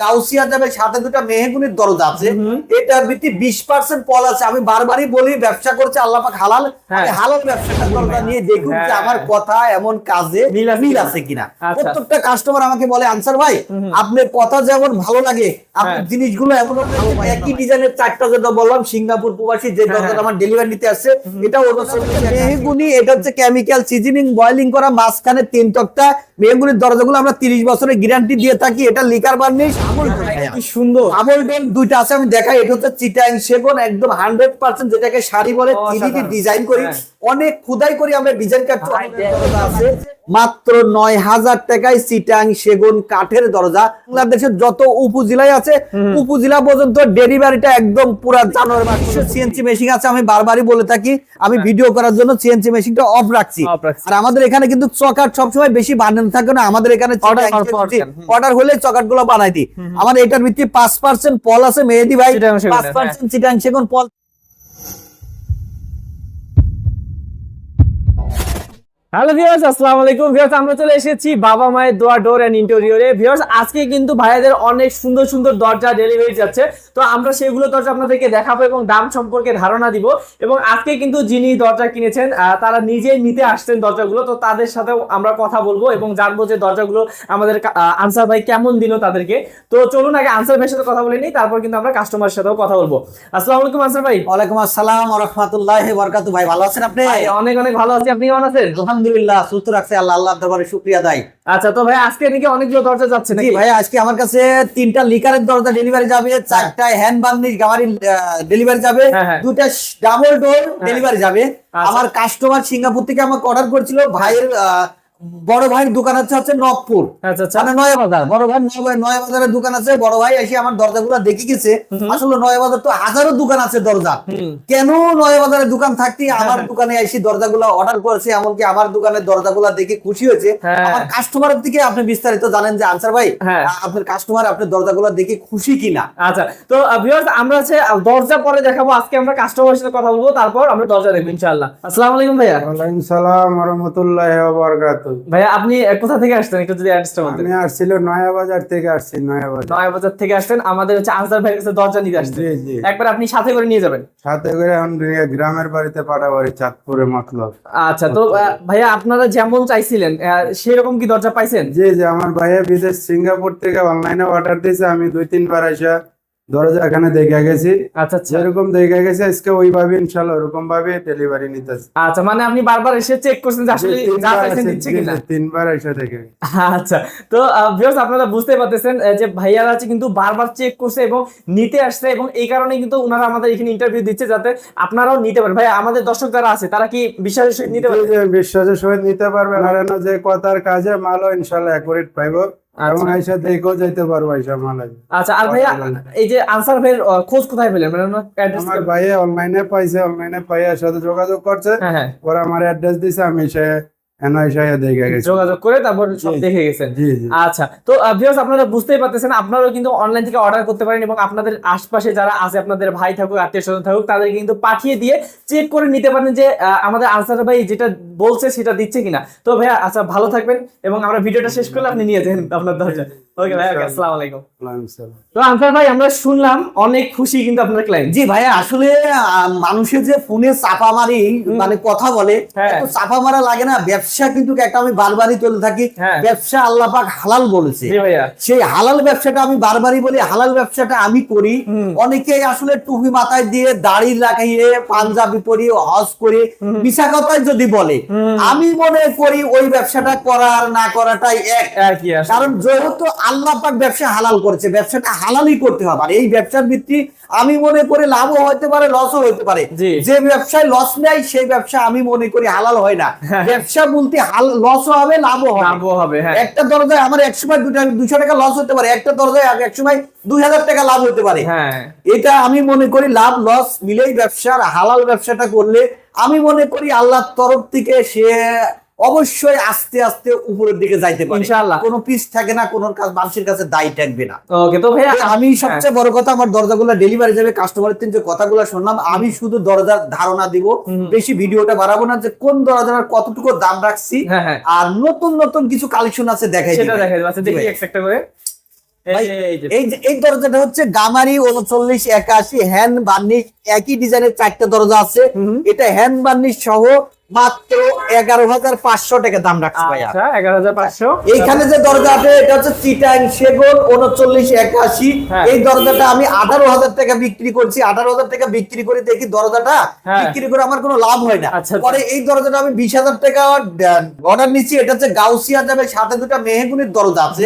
কাউসিয়া যাবে সাথে দুটা মেহেগুনির দরজা আছে হুম। এটার বিশ পার্সেন্ট পল আছে আমি বারবারই বলি ব্যবসা করছে আল্লাহ পাক হালাল হ্যাঁ। হালাল ব্যবসাটা নিয়ে দেখুন যে হ্যাঁ। আমার কথা এমন কাজে মিল আছে কিনা। আছে কিনা আচ্ছা। প্রত্যেকটা কাস্টমার আমাকে বলে আনসার ভাই আপনার কথা যেমন ভালো লাগে আপনার হ্যাঁ। জিনিসগুলো এমন একই ডিজাইনের চারটা যেটা বললাম সিঙ্গাপুর প্রবাসী যে। আমার ডেলিভারি নিতে আসছে এটা মেহেগুনি এটা হচ্ছে কেমিক্যাল সিজনিং বয়লিং করা মাঝখানে তিন তক্তা মেহগুনির দরজাগুলো আমরা তিরিশ বছরের গ্যারান্টি দিয়ে থাকি এটা লিকার বার্নিশ সুন্দর। দুইটা আছে আমি দেখাই। এটা হচ্ছে চিটাইন সেগুন একদম হান্ড্রেড পার্সেন্ট যেটাকে শাড়ি বলে ডিজাইন করি। হ্যাঁ। অনেক খুদাই করি আমরা ডিজাইন কাটতে আছে। মাত্র নয় হাজার টাকায় চিটাং সেগুন কাঠের দরজা। বাংলাদেশের যত উপজেলায় আছে উপজেলা পর্যন্ত ডেলিভারিটা একদম পুরা জানুয়ারি মাস। সিএনসি মেশিন আছে আমি বারবারই বলে থাকি আমি ভিডিও করার জন্য সিএনসি মেশিনটা অফ রাখছি। আর আমাদের এখানে কিন্তু চকাট সবসময় বেশি বানানো থাকে না। আমাদের এখানে। অর্ডার হলে চকাটগুলো বানাই দিই। আমার এটার ভিত্তি পাঁচ পার্সেন্ট পল আছে মেহেদি ভাই। পাঁচ পার্সেন্ট চিটাং সেগুন পল হ্যালো ভিউয়ার্স আসসালামু আলাইকুম ভিউয়ার্স আমরা চলে এসেছি বাবা মায়ের দোয়া ডোর এন্ড ইন্টেরিয়রে ভিউয়ার্স আজকে কিন্তু ভাইয়াদের অনেক সুন্দর সুন্দর দরজা ডেলিভারি যাচ্ছে। তো আমরা সেগুলো দরজা আপনাদেরকে দেখাবো এবং দাম সম্পর্কে ধারণা দিব। এবং আজকে কিন্তু যিনি দরজা কিনেছেন তারা নিজেই নিতে আসছেন দরজাগুলো। তো তাদের সাথেও আমরা কথা বলব এবং জানব যে দরজাগুলো আমাদের আনসার ভাই কেমন দিল তাদেরকে। তো চলুন আগে আনসার ভাইয়ের সাথে কথা বলে নিই তারপর কিন্তু আমরা কাস্টমারের সাথেও কথা বলব। আসসালামু আলাইকুম আনসার ভাই। ওয়ালাইকুম আসসালাম রহমতুল্লাহ বরকাতু ভাই ভালো আছেন আপনি? ভাই, অনেক অনেক ভালো আছি। আপনি কেমন আছেন? আলহামদুলিল্লাহ সুস্থ রাখছে আল্লাহ আল্লাহ দরবারে শুক্রিয়া দেয় আচ্ছা তো ভাই আজকে নাকি অনেকগুলো দরজা যাচ্ছে নাকি? ভাই আজকে আমার কাছে তিনটা লিকারের দরজা ডেলিভারি যাবে চারটা হ্যান্ড বার্নিশ গাড়ি ডেলিভারি যাবে হ্যাঁ, হ্যাঁ। দুটা ডাবল ডোর ডেলিভারি যাবে। আচ্ছা। আমার কাস্টমার সিঙ্গাপুর থেকে আমাকে অর্ডার করেছিল ভাইয়ের বড় ভাইয়ের দোকান আছে হচ্ছে নবপুর। আচ্ছা আচ্ছা। মানে নয় বাজার। বড় ভাই নয় নয় বাজারের দোকান আছে। বড় ভাই এসে আমার দরজাগুলো দেখে গেছে। আসলে নয় বাজার তো হাজারো দোকান আছে দরজা কেন নয় বাজারের দোকান থাকতে আমার দোকানে এসে দরজাগুলো অর্ডার করেছে? এমনকি আমার দোকানের দরজাগুলো দেখে খুশি হয়েছে। হ্যাঁ। আমার কাস্টমারের দিকে আপনি বিস্তারিত জানেন যে আনসার ভাই হ্যাঁ। আপনার কাস্টমার আপনার দরজাগুলো দেখে খুশি কিনা? আচ্ছা তো ভিউয়ার্স আমরা হচ্ছে দরজা পরে দেখাবো। আজকে আমরা কাস্টমারের সাথে কথা বলব। তারপর আমরা দরজা দেখব ইনশাআল্লাহ। আসসালামু আলাইকুম ভাইয়া। ওয়ালাইকুম সালাম রহমতুল্লাহ ভাইয়া আপনি আহ, কোথা থেকে আসছেন? একটু যদি অ্যাড্রেসটা বলতেন। আমি আসছিল নয়া বাজার থেকে আসছি নয়া বাজার নয় থেকে আসছেন। আমাদের হচ্ছে আনসার ভাইয়ের কাছে দরজা নিতে আসছেন। জি জি। একবার আপনি সাথে করে নিয়ে যাবেন। সাথে করে এখন গ্রামের বাড়িতে পাঠাবাড়ি চাঁদপুরে মতলব। আচ্ছা তো ভাইয়া আপনারা যেমন চাইছিলেন সেরকম কি দরজা পাইছেন? জি জি আমার ভাইয়া বিদেশ সিঙ্গাপুর থেকে অনলাইনে অর্ডার দিয়েছে আমি দুই তিনবার এসে দরজা এখানে দেখে গেছি। আচ্ছা আচ্ছা। যেরকম দেখে গেছে আজকে ওইভাবে ইনশাল্লাহ ওরকম ভাবে ডেলিভারি নিতেছে। আচ্ছা মানে আপনি বারবার এসে চেক করছেন যে আসলে যা তিনবার চাইছেন দিচ্ছে কিনা? তিনবার এসে দেখে আচ্ছা তো ভিউয়ার্স আপনারা বুঝতে পারতেছেন যে ভাইয়ারা আছে কিন্তু বারবার চেক করছে এবং নিতে আসছে এবং এই কারণে কিন্তু ওনারা আমাদের এখানে ইন্টারভিউ দিচ্ছে যাতে আপনারাও নিতে পারেন। ভাই আমাদের দর্শক যারা আছে তারা কি বিশ্বাসের সহিত নিতে পারবে? বিশ্বাসের সহিত নিতে পারবে। আর যে কথার কাজে মালও ইনশাল্লাহ অ্যাকুরেট পাইবো। এবং আইসা দেখো যাইতে পারব আইসা আচ্ছা আর ভাইয়া এই যে আনসার ভাইয়ের আহ, খোঁজ কোথায় পেলেন? মানে আমার ভাইয়া অনলাইনে পাইছে অনলাইনে সাথে যোগাযোগ করছে। হ্যাঁ হ্যাঁ। ওরা আমার অ্যাড্রেস দিছে আমি সে যোগাযোগ করে তারপর সব দেখে গেছেন। জি জি। আচ্ছা তো ভিউয়ার্স আপনারা বুঝতেই পারতেছেন আপনারাও কিন্তু অনলাইন থেকে অর্ডার করতে পারেন এবং আপনাদের আশপাশে যারা আছে আপনাদের ভাই থাকুক আত্মীয় স্বজন থাকুক তাদের কিন্তু পাঠিয়ে দিয়ে চেক করে নিতে পারেন যে আমাদের আনসার ভাই যেটা বলছে সেটা দিচ্ছে কিনা। তো ভাইয়া আচ্ছা ভালো থাকবেন এবং আমরা ভিডিওটা শেষ করলে আপনি নিয়ে যান আপনার দরজা। ওকে ভাই ওকে আসসালামু আলাইকুম। তো আনসার ভাই আমরা শুনলাম অনেক খুশি কিন্তু আপনার ক্লায়েন্ট জি ভাই আসলে মানুষের যে ফোনে চাপা মারি মানে কথা বলে হ্যাঁ। এত চাপা মারা লাগে না ব্যবসা কিন্তু একটা আমি বারবারই চলে থাকি হ্যাঁ। ব্যবসা আল্লাহ পাক হালাল বলেছে। সেই হালাল ব্যবসাটা আমি বারবারই বলি হালাল ব্যবসাটা আমি করি। অনেকেই আসলে টুপি মাথায় দিয়ে দাড়ি লাগাইয়ে পাঞ্জাবি পরি হজ করে মিশা কথাই যদি বলে আমি মনে করি ওই ব্যবসাটা করার না করাটাই এক। কারণ যেহেতু আল্লাহ পাক ব্যবসা হালাল করেছে ব্যবসাটা হালালই করতে হবে। আর এই ব্যবসার ভিত্তি আমি মনে করি লাভও হতে পারে লসও হতে পারে। যে ব্যবসায় লস নেয় সেই ব্যবসা আমি মনে করি হালাল হয় না। হ্যাঁ। ব্যবসা বলতে লসও হবে লাভও হবে। হ্যাঁ। একটা দরজায় আমার এক সময় দুটা দুশো টাকা লস হতে পারে একটা দরজায় এক সময় দুই হাজার টাকা লাভ হতে পারে। হ্যাঁ। এটা আমি মনে করি লাভ লস মিলেই ব্যবসার হালাল ব্যবসাটা করলে আমি মনে করি আল্লাহর তরফ থেকে সে অবশ্যই আস্তে আস্তে উপরের দিকে যাইতে পারে। ইনশাআল্লাহ। কোনো পিস থাকে না কোনো কাজ মানুষের কাছে দায়ী থাকবে না। ওকে তো ভাইয়া আমি সবচেয়ে বড় কথা আমার দরজাগুলো ডেলিভারি যাবে কাস্টমারের তিন যে কথাগুলো শুনলাম আমি শুধু দরজার ধারণা দিব। বেশি ভিডিওটা বাড়াবো না যে কোন দরজার কতটুকু দাম রাখছি। হ্যাঁ হ্যাঁ। আর নতুন নতুন কিছু কালেকশন আছে দেখাই সেটা দিই। দেখা যাবে আচ্ছা দেখি ভাই। এক একটা করে। এই দরজাটা হচ্ছে গামারি উনচল্লিশ একাশি হ্যান্ড বার্নিশ একই ডিজাইনের চারটা দরজা আছে। এটা হ্যান্ড বার্নিশ সহ মাত্র এগারো হাজার পাঁচশো টাকা দাম রাখছে ভাইয়া। আচ্ছা এগারো হাজার পাঁচশো। এইখানে যে দরজা আছে এটা হচ্ছে চিটাং সেগুন উনচল্লিশ একাশি। হ্যাঁ। এই দরজাটা আমি আঠারো হাজার টাকা বিক্রি করছি। আঠারো হাজার টাকা বিক্রি করে দেখি দরজাটা হ্যাঁ। বিক্রি করে আমার কোনো লাভ হয় না। আচ্ছা, আচ্ছা। পরে এই দরজাটা আমি বিশ হাজার টাকা অর্ডার নিচ্ছি। এটা হচ্ছে গাউসিয়া যাবে সাথে দুটা মেহেগুনির দরজা আছে।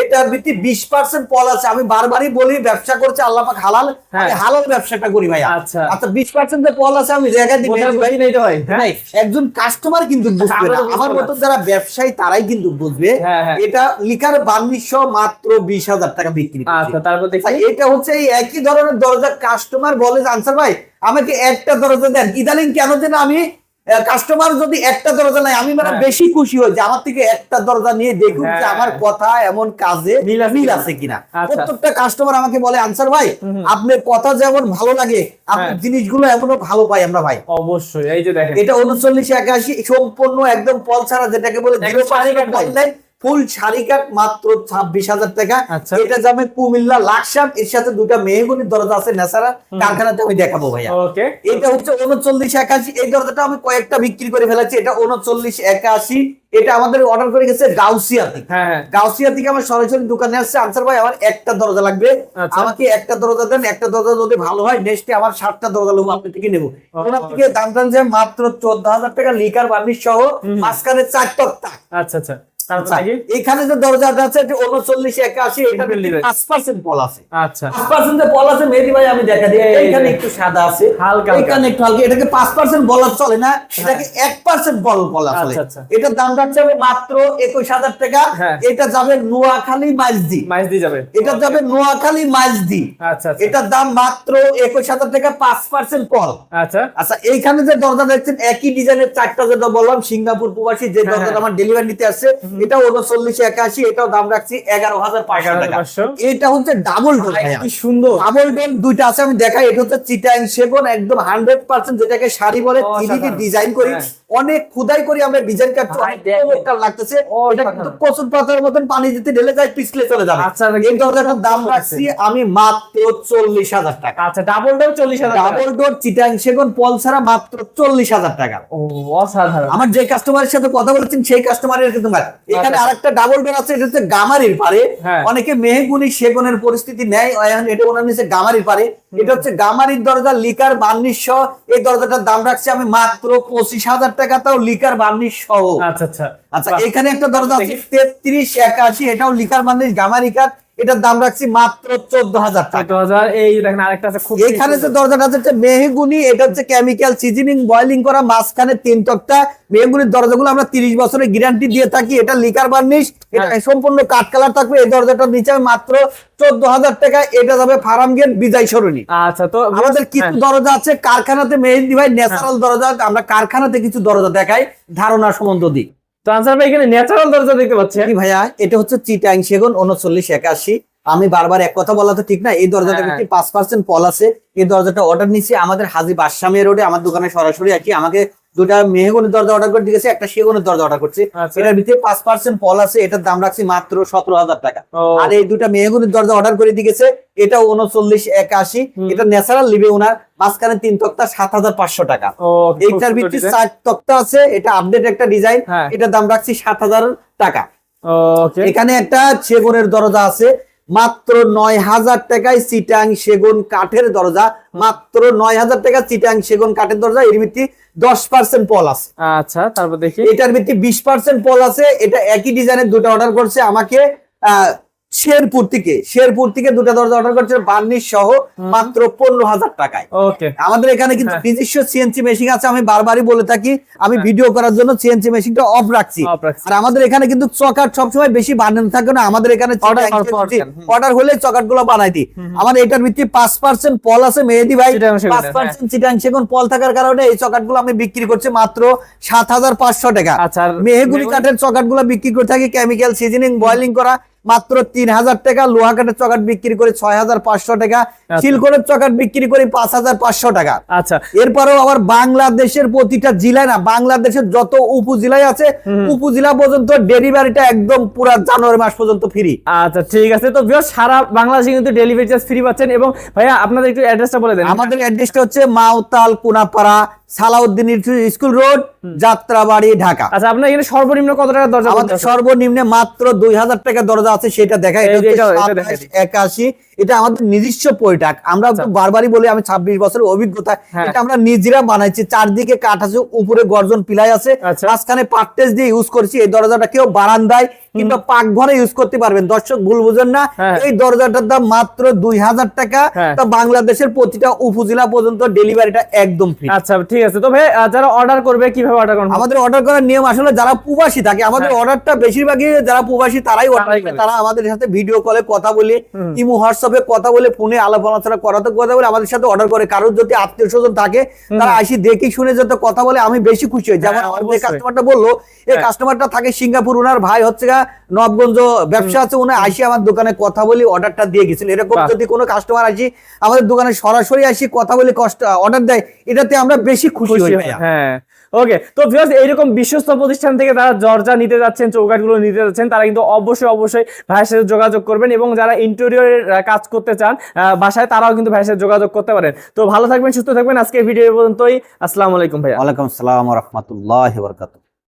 এটার ভিত্তি বিশ পার্সেন্ট পল আছে। আমি বারবারই বলি ব্যবসা করছে আল্লাহ পাক হালাল। হ্যাঁ। হালাল ব্যবসাটা করি ভাইয়া। আচ্ছা। আচ্ছা বিশ পার্সেন্ট পল আছে আমি জায়গা দিই। একজন কাস্টমার কিন্তু বুঝবে না আমার। মতো যারা ব্যবসায়ী তারাই কিন্তু বুঝবে হ্যাঁ, হ্যাঁ। এটা লিকার বান্নিশশো মাত্র বিশ হাজার টাকা বিক্রি। আচ্ছা তারপর দেখি আচ্ছা, এটা হচ্ছে এই একই ধরনের দরজা কাস্টমার বলে আনসার ভাই আমাকে একটা দরজা দেন ইদানিং কেন যেন আমি কাস্টমার যদি একটা দরজা নাই আমি মানে হ্যাঁ। বেশি খুশি হই যে আমার থেকে একটা দরজা নিয়ে দেখুন যে হ্যাঁ। আমার কথা এমন কাজে মিল আছে কিনা। আচ্ছা। প্রত্যেকটা কাস্টমার আমাকে বলে আনসার ভাই আপনার কথা যেমন ভালো লাগে আপনার হ্যাঁ। জিনিসগুলো এমনও ভালো পাই আমরা ভাই অবশ্যই এই যে দেখেন এটা উনচল্লিশ একাশি সম্পূর্ণ একদম পল ছাড়া যেটাকে বলে জিরো ভাই। ফুল শাড়ি কাট মাত্র ছাব্বিশ হাজার টাকা। আচ্ছা। এটা যাবে কুমিল্লা লাকসাম এর সাথে দুটা মেহগুনির দরজা আছে নেসারা কারখানাতে আমি দেখাবো ভাইয়া। এটা হচ্ছে উনচল্লিশ একাশি এই দরজাটা আমি কয়েকটা বিক্রি করে ফেলেছি এটা উনচল্লিশ একাশি। এটা আমাদের অর্ডার করে গেছে গাউসিয়া থেকে। হ্যাঁ হ্যাঁ। গাউসিয়া থেকে আমার সরাসরি দোকানে আসছে। আনসার ভাই আমার একটা দরজা লাগবে। আচ্ছা। আমাকে একটা দরজা দেন একটা দরজা যদি ভালো হয় নেক্সটে আমার সাতটা দরজা লোক আপনি থেকে নেব। ওনার থেকে দাম যে মাত্র চোদ্দ হাজার টাকা লিকার বার্নিশ সহ মাঝখানে চার তক্তা। আচ্ছা আচ্ছা। এখানে যে দরজাটা আছে উনচল্লিশ একাশি এটা Single design। পাঁচ পার্সেন্ট বল আছে। আচ্ছা। পাঁচ পার্সেন্ট বল আছে মেহেদি ভাই আমি দেখা দিই। এখানে একটু সাদা আছে। হালকা হালকা। এখানে একটু হালকা। এটাকে পাঁচ পার্সেন্ট বলার চলে না এটাকে এক পার্সেন্ট বল বলা চলে আচ্ছা, আচ্ছা। এটার দাম যাচ্ছে মাত্র একুশ হাজার টাকা। হ্যাঁ। এটা যাবে নোয়াখালী মাইজদি। মাইস দিয়ে যাবে। এটা যাবে নোয়াখালী মাইজদি। আচ্ছা আচ্ছা। এটার দাম মাত্র একুশ হাজার টাকা পাঁচ পার্সেন্ট পল আচ্ছা। আচ্ছা এইখানে যে দরজা দেখছেন একই ডিজাইনের চারটা যেটা বললাম সিঙ্গাপুর প্রবাসী যে হ্যাঁ, দরজাটা হ্যাঁ। আমার ডেলিভারি নিতে আসছে এটা উনচল্লিশ একাশি এটাও দাম রাখছি এগারো হাজার পাঁচশো টাকা। এটা হচ্ছে ডাবল ডোর কি সুন্দর। ডাবল ডোর দুইটা আছে আমি দেখাই। এটা হচ্ছে চিটাইন সেগুন একদম হান্ড্রেড পার্সেন্ট যেটাকে শাড়ি বলে থ্রি ডিজাইন করি। হ্যাঁ। অনেক খুদাই করি আমরা ডিজাইন কাটছি অনেক লাগতেছে। এটা কিন্তু কচুর পাতার মতন পানি দিতে ঢেলে যায় পিছলে চলে যাবে। আচ্ছা, এই দরজাটার দাম রাখছি আমি মাত্র চল্লিশ হাজার টাকা। আচ্ছা ডাবল ডোর চল্লিশ হাজার টাকা। ডাবল ডোর চিটাং সেগুন পল ছাড়া মাত্র চল্লিশ হাজার টাকা। ও অসাধারণ। আমার যে কাস্টমারের সাথে কথা বলেছেন সেই কাস্টমারের কিন্তু ভাই এখানে আচ্ছা। আরেকটা ডাবল ডোর আছে এটা হচ্ছে গামারির পারে হ্যাঁ। অনেকে মেহগুনি সেগুনের পরিস্থিতি নেয় এটা ওনার নিচে গামারির পারে এটা হচ্ছে গামারির দরজা লিকার বার্নিশ সহ এই দরজাটার দাম রাখছি আমি মাত্র পঁচিশ হাজার টাকা তাও লিকার বার্নিশ সহ। আচ্ছা আচ্ছা। আচ্ছা এখানে একটা দরজা আছে তেত্রিশ একাশি এটাও লিকার বার্নিশ গামারিকার। এটার দাম রাখছি মাত্র চোদ্দ হাজার চোদ্দ হাজার এই দেখেন আরেকটা আছে খুব এখানে যে দরজাটা আছে এটা মেহগুনি এটা হচ্ছে কেমিক্যাল সিজনিং বয়লিং করা মাঝখানে তিন তক্তা মেহগুনির দরজাগুলো আমরা তিরিশ বছরের গ্যারান্টি দিয়ে থাকি এটা লিকার বার্নিশ এটা হ্যাঁ। সম্পূর্ণ কাঠ কালার থাকবে। এই দরজাটার নিচে মাত্র চোদ্দ হাজার টাকা এটা যাবে ফার্ম গেট বিজয় সরণি। আচ্ছা তো আমাদের কিছু হ্যাঁ। দরজা আছে কারখানাতে মেহেদি ভাই ন্যাচারাল দরজা আমরা কারখানাতে কিছু দরজা দেখাই ধারণা সম্বন্ধ। দিই তো আনসার ভাই এখানে ন্যাচারাল দরজা দেখতে পাচ্ছেন। কি ভাইয়া এটা হচ্ছে চিটাং সেগুন উনচল্লিশ একাশি। আমি বারবার এক কথা বলা তো ঠিক না এই দরজাটা। ভিত্তি পাঁচ পার্সেন্ট পল আছে। এই দরজাটা অর্ডার নিচ্ছি আমাদের হাজি বাসামিয়া রোডে আমার দোকানে সরাসরি কি আমাকে দুটা মেহগুনের দরজা অর্ডার করে দিয়েছে একটা সেগুনের দরজা অর্ডার করছি। আচ্ছা। এটার ভিতরে পাঁচ পার্সেন্ট পল আছে এটার দাম রাখছি মাত্র সতেরো হাজার টাকা। আর এই দুটা মেহগুনের দরজা অর্ডার করে দিয়েছে এটা উনচল্লিশ একাশি এটা ন্যাচারাল লিবে ওনার মাঝখানে তিন তক্তা সাত হাজার পাঁচশো টাকা। এইটার ভিত্তি চার তক্তা আছে এটা আপডেট একটা ডিজাইন হ্যাঁ। এটার দাম রাখছি সাত হাজার টাকা। এখানে একটা সেগুনের দরজা আছে মাত্র নয় হাজার টাকায় চিটাং সেগুন কাঠের দরজা মাত্র নয় হাজার টাকা চিটাং সেগুন কাঠের দরজা এর ভিত্তি দশ পার্সেন্ট পল আছে। আচ্ছা তারপর দেখি। এটার ভিত্তি বিশ পার্সেন্ট পল আছে এটা একই ডিজাইনের দুটো অর্ডার করছে আমাকে আহ, শেরপুর থেকে শেরপুর থেকে দুটো দরজা অর্ডার করছে বার্নিশ সহ মাত্র পনেরো হাজার টাকায়। আমাদের এখানে কিন্তু হ্যাঁ। নিজস্ব সিএনসি মেশিন আছে আমি বারবারই বলে থাকি আমি ভিডিও করার জন্য সিএনসি মেশিনটা অফ রাখছি। আর আমাদের এখানে কিন্তু চকাট সবসময় বেশি বানানো থাকে না আমাদের এখানে। অর্ডার হলে চকাটগুলো বানাই দিই। আমার এটার ভিত্তি পাঁচ পার্সেন্ট পল আছে মেহেদি ভাই। পাঁচ পার্সেন্ট চিটাং সেগুন পল থাকার কারণে এই চকাটগুলো আমি বিক্রি করছি মাত্র সাত হাজার পাঁচশো টাকা। আচ্ছা মেহগুনি- কাঠের চকাটগুলো বিক্রি করে থাকি কেমিক্যাল সিজনিং বয়লিং করা মাত্র তিন হাজার টাকা লোহা কাঠের চকাট বিক্রি করে ছয় হাজার পাঁচশো টাকা সিলকনের চকাট বিক্রি করে পাঁচ হাজার পাঁচশো টাকা। আচ্ছা। এরপরেও আবার বাংলাদেশের প্রতিটা জেলায় না বাংলাদেশের যত উপজেলায় আছে উপজেলা পর্যন্ত ডেলিভারিটা একদম পুরা জানুয়ারি মাস পর্যন্ত ফ্রি আচ্ছা ঠিক আছে। তো সারা বাংলাদেশে কিন্তু ডেলিভারি চার্জ ফ্রি পাচ্ছেন এবং ভাইয়া আপনাদের একটু অ্যাড্রেসটা বলে দেন। আমাদের অ্যাড্রেসটা হচ্ছে মাওতাল কুনাপাড়া সালাউদ্দিন স্কুল রোড যাত্রাবাড়ি ঢাকা। আচ্ছা আপনার এখানে সর্বনিম্ন কত টাকা দরজা আমাদের সর্বনিম্নে মাত্র দুই হাজার টাকা দরজা আছে সেটা দেখা একাশি এটা আমাদের নিজস্ব পৈঠাক আমরা তো বারবারই বলি আমি ছাব্বিশ বছরের অভিজ্ঞতা। আচ্ছা। হ্যাঁ। এটা আমরা নিজেরা বানাইছি চারদিকে কাঠ আছে উপরে গর্জন পিলাই আছে। আচ্ছা। মাঝখানে পাট্টেজ দিয়ে ইউজ করছি এই দরজাটা কেউ বারান্দায় কিংবা পাকঘরে ইউজ করতে পারবেন। দর্শক ভুল বুঝেন না। হ্যাঁ। এই দরজাটার দাম মাত্র দুই হাজার টাকা। হ্যাঁ। তা বাংলাদেশের প্রতিটা উপজেলা পর্যন্ত ডেলিভারিটা একদম ফ্রি আচ্ছা ঠিক আছে। তবে যারা অর্ডার করবে কীভাবে অর্ডার করবে? আমাদের অর্ডার করার নিয়ম আসলে যারা প্রবাসী থাকে আমাদের অর্ডারটা বেশিরভাগই যারা প্রবাসী তারাই অর্ডার করে। তারা আমাদের সাথে ভিডিও কলে কথা বলে ইমো হোয়াটসঅ্যাপে কথা বলে ফোনে আলাপ আলোচনা করাতে কথা বলে আমাদের সাথে অর্ডার করে। কারোর যদি আত্মীয় স্বজন থাকে তারা আসি দেখি শুনে যত কথা বলে আমি বেশি খুশি হই। যেমন হ্যাঁ, অবশ্যই। কাস্টমারটা বলল এই কাস্টমারটা থাকে সিঙ্গাপুর উনার ভাই হচ্ছে গা নবগঞ্জ ব্যবসা আছে উনি আসি আমার দোকানে কথা বলি অর্ডারটা দিয়ে গেছিল এরকম যদি কোনো কাস্টমার আসি আমাদের দোকানে সরাসরি আসি কথা বলে কষ্ট অর্ডার দেয় এটাতে আমরা বেশি খুশি হই হয়। ওকে তো ভিউয়ার্স এইরকম বিশ্বস্ত প্রতিষ্ঠান থেকে তারা জর্জা নিতে যাচ্ছেন, চৌকাঠগুলো নিতে যাচ্ছেন, তারা কিন্তু অবশ্যই অবশ্যই ভাইয়ের সাথে যোগাযোগ করবেন এবং যারা ইন্টেরিয়রের কাজ করতে চান বাসায়, তারাও কিন্তু ভাইয়ের সাথে যোগাযোগ করতে পারেন। তো ভালো থাকবেন, সুস্থ থাকবেন, আজকে ভিডিও পর্যন্তই। আসসালামু আলাইকুম ভাইয়া। ওয়ালাইকুম আসসালাম রহমতুল্লাহ বরকাত